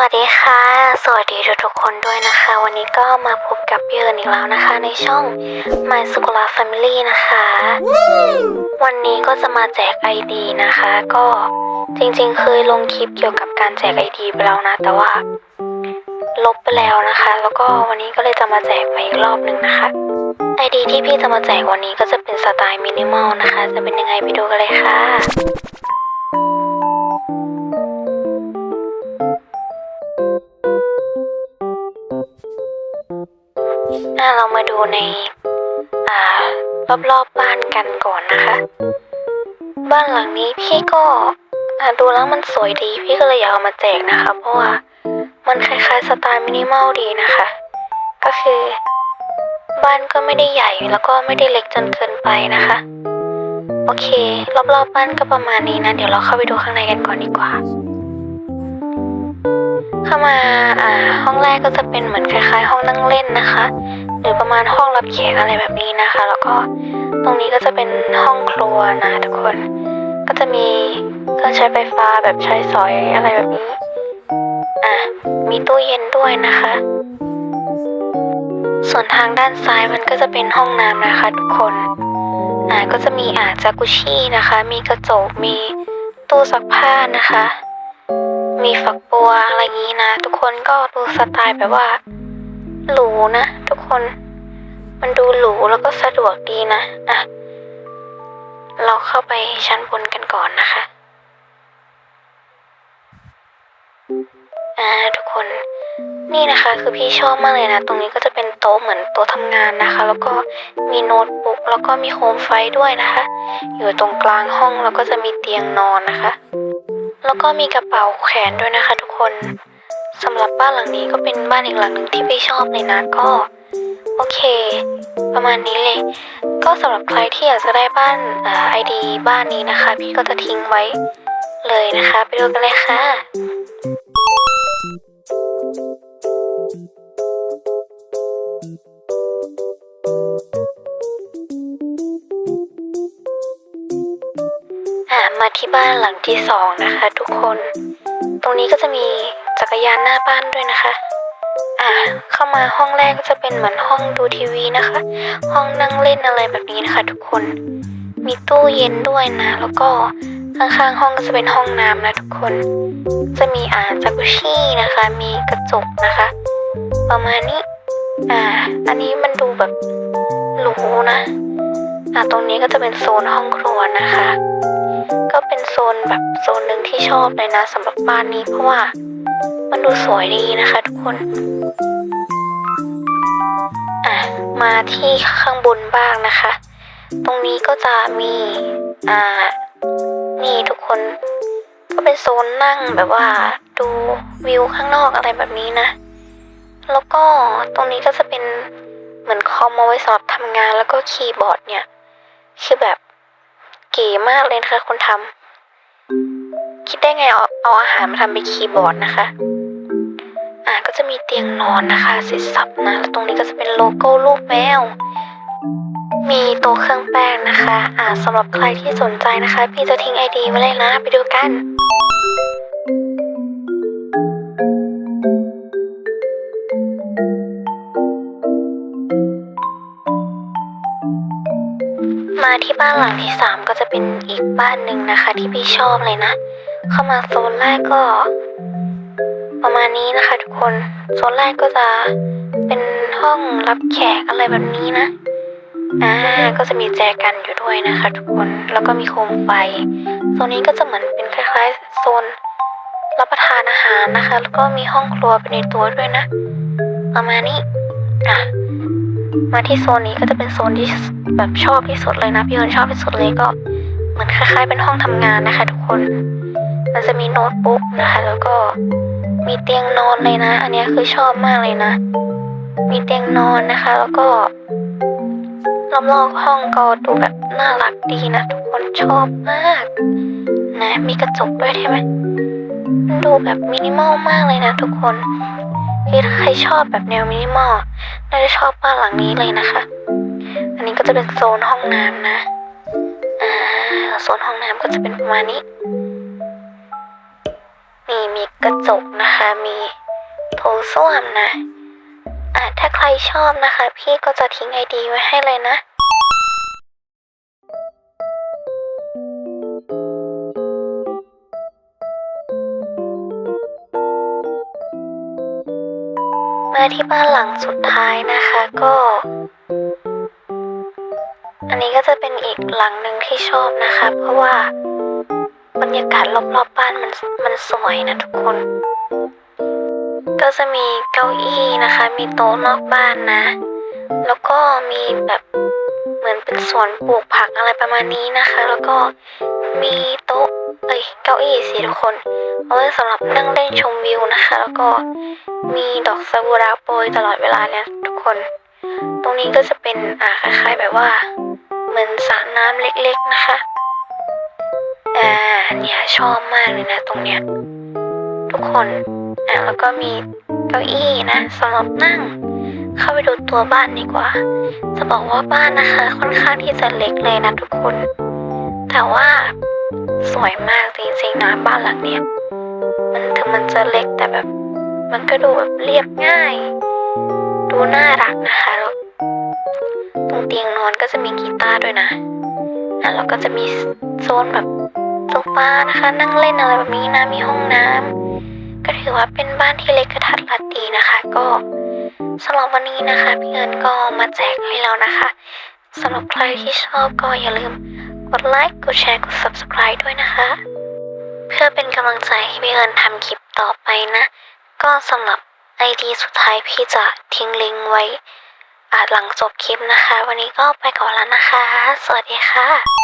วัสดีค่ะ สวัสดีทุกๆคนด้วยนะคะ วันนี้ก็มาพบกับพี่เอิญอีกแล้วนะคะ ในช่อง My s c o l a Family นะคะ วันนี้ก็จะมาแจก ID นะคะ ก็จริงๆ เคยลงคลิปเกี่ยวกับการแจก ID ไปแล้วนะ แต่ว่า ลบไปแล้วนะคะ แล้วก็วันนี้ก็เลยจะมาแจกไปอีกรอบหนึ่งนะคะ ID ที่พี่จะมาแจกวันนี้ก็จะเป็นสไตล์มินิมอลนะคะ จะเป็นยังไงไปดูกันเลยค่ะ ในอ่ารอบๆบ้านกันก่อนนะคะ บ้านหลังนี้พี่ก็ดูแล้วมันสวยดี พี่ก็เลยอยากเอามาแจกนะคะ เพราะว่ามันคล้ายๆสไตล์มินิมอลดีนะคะ ก็คือ บ้านก็ไม่ได้ใหญ่แล้วก็ไม่ได้เล็กจนเกินไปนะคะ โอเค รอบๆบ้านก็ประมาณนี้นะ เดี๋ยวเราเข้าไปดูข้างในกันก่อนดีกว่า เข้ามาอ่าห้องแรกก็จะเป็นเหมือนคล้ายๆ ห้องนั่งเล่นนะคะ หรือประมาณห้องรับแขกอะไรแบบนี้นะคะ แล้วก็ตรงนี้ก็จะเป็นห้องครัวนะทุกคน ก็จะมีเครื่องใช้ไฟฟ้าแบบใช้สอยอะไรแบบนี้ อะ มีตู้เย็นด้วยนะคะ ส่วนทางด้านซ้ายมันก็จะเป็นห้องน้ำนะคะทุกคน อ่าก็จะมีอ่าจากุชี่นะคะ มีกระจก มีตู้ซักผ้านะคะ มีฝักบัวอะไรงนี้นะ ทุกคนก็ดูสไตล์แบบว่าหรูนะ คน มันดูหรูแล้วก็สะดวกดีนะ อะ เราเข้าไปชั้นบนกันก่อนนะคะ อ่าทุกคน นี่นะคะ คือพี่ชอบมากเลยนะ ตรงนี้ก็จะเป็นโต๊ะเหมือนโต๊ะทำงานนะคะ แล้วก็มีโน้ตบุ๊กแล้วก็มีโคมไฟด้วยนะคะ อยู่ตรงกลางห้องแล้วก็จะมีเตียงนอนนะคะ แล้วก็มีกระเป๋าแขนด้วยนะคะ ทุกคนสำหรับบ้านหลังนี้ก็เป็นบ้านอีกหลังหนึ่งที่พี่ชอบเลยนะก็ โอเค ประมาณนี้เลย ก็สำหรับใครที่อยากจะได้บ้านไอดีบ้านนี้นะคะ พี่ก็จะทิ้งไว้เลยนะคะ ไปดูกันเลยค่ะอ่ามาที่บ้านหลังที่สองนะคะ ทุกคน ตรงนี้ก็จะมีจักรยานหน้าบ้านด้วยนะคะ อ่าเข้ามาห้องแรกก็จะเป็นเหมือนห้องดูทีวีนะคะ ห้องนั่งเล่นอะไรแบบนี้นะคะทุกคน มีตู้เย็นด้วยนะ แล้วก็ข้างๆห้องก็จะเป็นห้องน้ำนะทุกคน จะมีอ่างจากุชี่นะคะ มีกระจกนะคะ ประมาณนี้ อ่า อันนี้มันดูแบบหรูนะอ่าตรงนี้ก็จะเป็นโซนห้องครัวนะคะ ก็เป็นโซนแบบโซนหนึ่งที่ชอบเลยนะสำหรับบ้านนี้เพราะว่า มันดูสวยดีนะคะทุกคน อะ มาที่ข้างบนบ้างนะคะ ตรงนี้ก็จะมี อ่า นี่ทุกคน ก็เป็นโซนนั่งแบบว่าดูวิวข้างนอกอะไรแบบนี้นะ แล้วก็ตรงนี้ก็จะเป็นเหมือนคอมเอาไว้สำหรับทำงานแล้วก็คีย์บอร์ดเนี่ย คือแบบเก๋มากเลยนะคะคนทำคิดได้ไงเอาเอาอาหารมาทำเป็นคีย์บอร์ดนะคะ อ่าก็จะมีเตียงนอนนะคะเสร็จสับนะแล้วตรงนี้ก็จะเป็นโลโก้รูปแมว มีโต๊ะเครื่องแป้งนะคะ อ่าสำหรับใครที่สนใจนะคะ พี่จะทิ้งไอดีไว้เลยนะ ไปดูกันมาที่บ้านหลังที่สามก็จะเป็นอีกบ้านหนึ่งนะคะ ที่พี่ชอบเลยนะ เข้ามาโซนแรกก็ ประมาณนี้นะคะทุกคนโซนแรกก็จะเป็นห้องรับแขกอะไรแบบนี้นะอ่าก็จะมีแจกันอยู่ด้วยนะคะ ทุกคนแล้วก็มีโคมไฟโซนนี้ก็จะเหมือนเป็นคล้ายๆโซนรับประทานอาหารนะคะ แล้วก็มีห้องครัวเป็นในตัวด้วยนะ ประมาณนี้อะมาที่โซนนี้ก็จะเป็นโซนที่แบบชอบที่สุดเลยนะพี่เอิญชอบที่สุดเลยก็เหมือนคล้ายๆ เป็นห้องทำงานนะคะ ทุกคน มันจะมีโน้ตบุ๊กนะคะ แล้วก็ มีเตียงนอนเลยนะ อันนี้คือชอบมากเลยนะ มีเตียงนอนนะคะ แล้วก็รอบๆห้องก็ดูแบบน่ารักดีนะ ทุกคนชอบมาก นะ มีกระจกด้วยใช่ไหมมันดูแบบมินิมอลมากเลยนะ ทุกคนคือถ้าใครชอบแบบแนวมินิมอลน่าจะชอบบ้านหลังนี้เลยนะคะ อันนี้ก็จะเป็นโซนห้องน้ำนะ อ่า โซนห้องน้ำก็จะเป็นประมาณนี้ กระจกนะคะมีโถส้วมนะอะถ้าใครชอบนะคะ พี่ก็จะทิ้งไอดีไว้ให้เลยนะมาที่บ้านหลังสุดท้ายนะคะก็ อันนี้ก็จะเป็นอีกหลังหนึ่งที่ชอบนะคะ เพราะว่า บรรยากาศรอบๆบบ้านมันมันสวยนะทุกคน ก็จะมีเก้าอี้นะคะ มีโต๊ะนอกบ้านนะ แล้วก็มีแบบเหมือนเป็นสวนปลูกผักอะไรประมาณนี้นะคะ แล้วก็มีโต๊ะเอ้ยเก้าอี้สิทุกคนเอาไว้สำหรับนั่งเล่นชมวิวนะคะ แล้วก็มีดอกซากุระโปรยตลอดเวลาเนี่ยทุกคน ตรงนี้ก็จะเป็นอ่าคล้ายๆแบบว่า เหมือนสระน้ำเล็กๆนะคะ เนี่ยชอบมากเลยนะตรงเนี้ย ทุกคนอะแล้วก็มีเก้าอี้นะสำหรับนั่ง เข้าไปดูตัวบ้านดีกว่า จะบอกว่าบ้านนะคะ ค่อนข้างที่จะเล็กเลยนะทุกคน แต่ว่าสวยมากจริงๆนะบ้านหลังเนี้ยมันถึงมันจะเล็กแต่แบบ มันก็ดูแบบเรียบง่าย ดูน่ารักนะคะแล้วตรงเตียงนอนก็จะมีกีตาร์ด้วยนะอะแล้วก็จะมีโซนแบบ โซฟานะคะ นั่งเล่นอะไรแบบนี้นะมีห้องน้ำก็ถือว่าเป็นบ้านที่เล็กกระทัดรัดดีนะคะ ก็สำหรับวันนี้นะคะพี่เอิญก็มาแจกให้แล้วนะคะสำหรับใครที่ชอบก็อย่าลืมกดไลค์กดแชร์กด subscribe ด้วยนะคะ เพื่อเป็นกำลังใจให้พี่เอิญทำคลิปต่อไปนะ ก็สำหรับไอดีสุดท้ายพี่จะทิ้งลิงก์ไว้อาจหลังจบคลิปนะคะ วันนี้ก็ไปก่อนแล้วนะคะ สวัสดีค่ะ